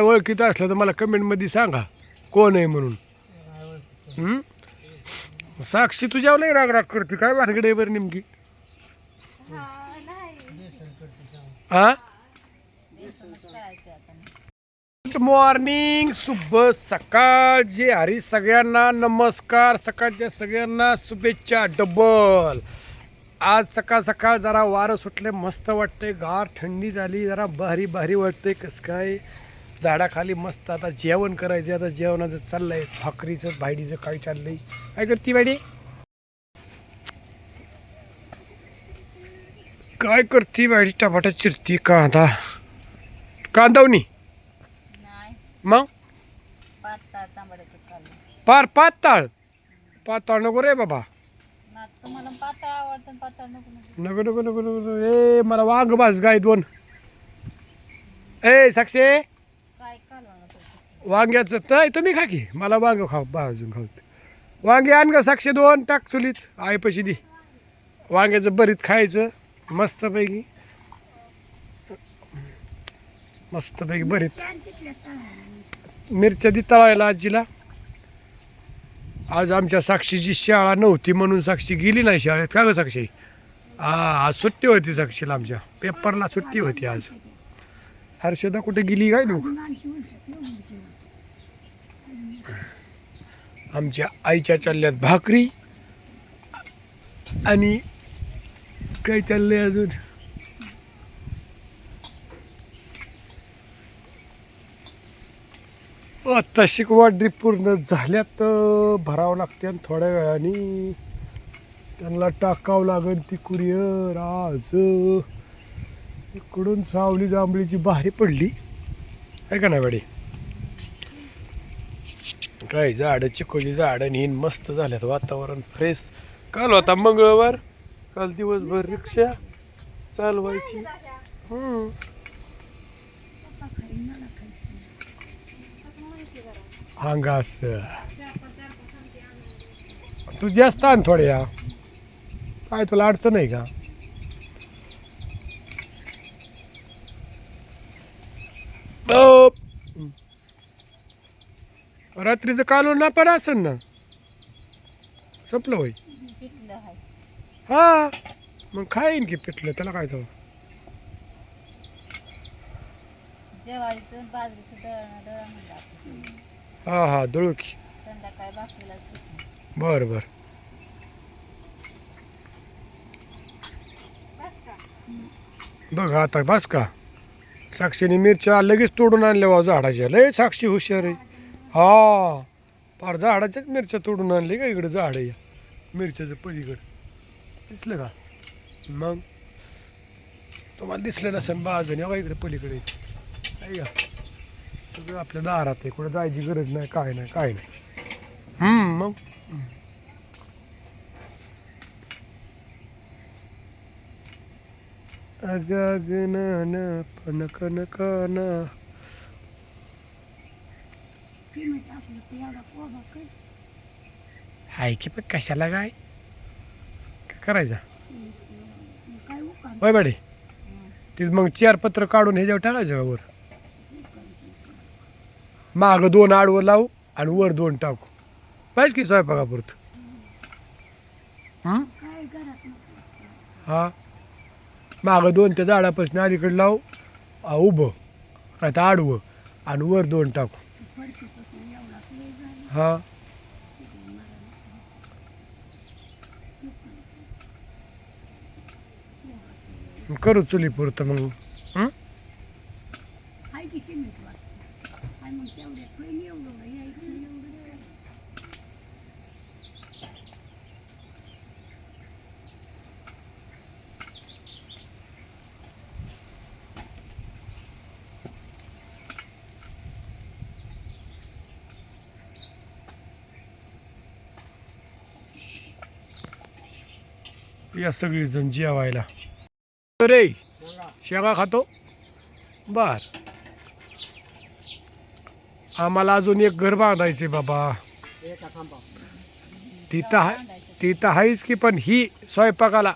ओळखीत असलं तर मला कमेंटमध्ये सांगा. कोण आहे म्हणून? हं? साक्षी तुझ्यावर राग रागराग करते. काय भानगड आहे बरं नेमकी? हा? गुड मॉर्निंग शुभ सकाळ. जे हरी सगळ्यांना. नमस्कार. सकाळच्या सगळ्यांना शुभेच्छा डबल आज सकाळ सकाळ जरा वारं सुटले मस्त वाटते गार थंडी झाली. जरा भारी भारी वाटते कसं काय? झाडाखाली मस्त आता जेवण करायचे आता जेवणाचं चाललंय भाकरीचं भायडीचं काय चाललंय? काय करते भायडी काय करते भायडी टमाटा चिरती कांदा. कांदावनी मग? पार पाताळ पाताळ नको रे बाबा. नको नको नको नको ए मला वांग बास गाय दोन. ए साक्षे. वांग्याचं तर तुम्ही खा की. मला वांग खाऊ बाजून खाऊ. वांगे आण ग साक्षे दोन टाक चुलीत. आईपाशी दे. वांग्याचं बरीत खायचं मस्तपैकी. मस्तपैकी बरीत मिरच्या दे तळायला आजीला. आज आमच्या साक्षीची शाळा नव्हती म्हणून साक्षी गेली नाही शाळेत. का गं साक्षी? हा आज सुट्टी होती साक्षीला आमच्या. पेपरला सुट्टी होती आज. हर्षदा कुठे गेली काय लोक? आमच्या आईच्या चालल्यात भाकरी आणि काय चाललंय अजून? आत्ता शिकवा ड्रीप पूर्ण झाल्यात तर भरावं लागते आणि थोड्या वेळाने. त्यांना टाकावं लागेल ती कुरिअर आज. इकडून सावली जांभळीची बाहेर पडली. आहे का नाही बाडी? काय झाडं चिकोची झाडं हिन मस्त झाल्यात वातावरण फ्रेश काल होता मंगळवार. काल दिवसभर रिक्षा चालवायची. हम्म. तू जास्त आण थोड्या. काय तुला अडचण आहे का? रात्रीचं कालवण ना पण असेल ना. संपलं होय. हा. मग खाईन की पिठलं त्याला काय आपण. हा हा दळू की. बर बर. बघ आता बस का? साक्षीने मिरच्या लगेच तोडून आणल्या बा झाडाच्या. लय साक्षी हुशार आहे. हा फार झाडाच्याच मिरच्या तोडून आणली का इकडं झाड आहे मिरच्याचं पलीकडं. दिसलं का? मग? तुम्हाला दिसलं नसेल बाजूने बघा इकडे पलीकडे. आहे का? सगळं आपल्या दारात आहे. कुठं जायची गरज नाही काय नाही काय नाही. मग? अगगनन पनक नकाना हाय की पण कशाला काय काय करायचं? होय बाडे. ते मग चार पत्र काढून जेव्हा टाकायचं का वर? माग दोन आडवर लावू आणि वर दोन टाकू. पाहिजे की स्वयंपाकापुरत? हा? मागं दोन त्या झाडापासून अलीकडे लावू. उभं. नाही तर आडवं. आणि वर दोन टाकू. हां. करू चुली पुरतं मग हां या सगळीजण जेवायला. अरे शेगा खातो? बर. आम्हाला अजून एक घर बांधायचे बाबा. तिथं हा तिथं तर की पण ही स्वयंपाकाला.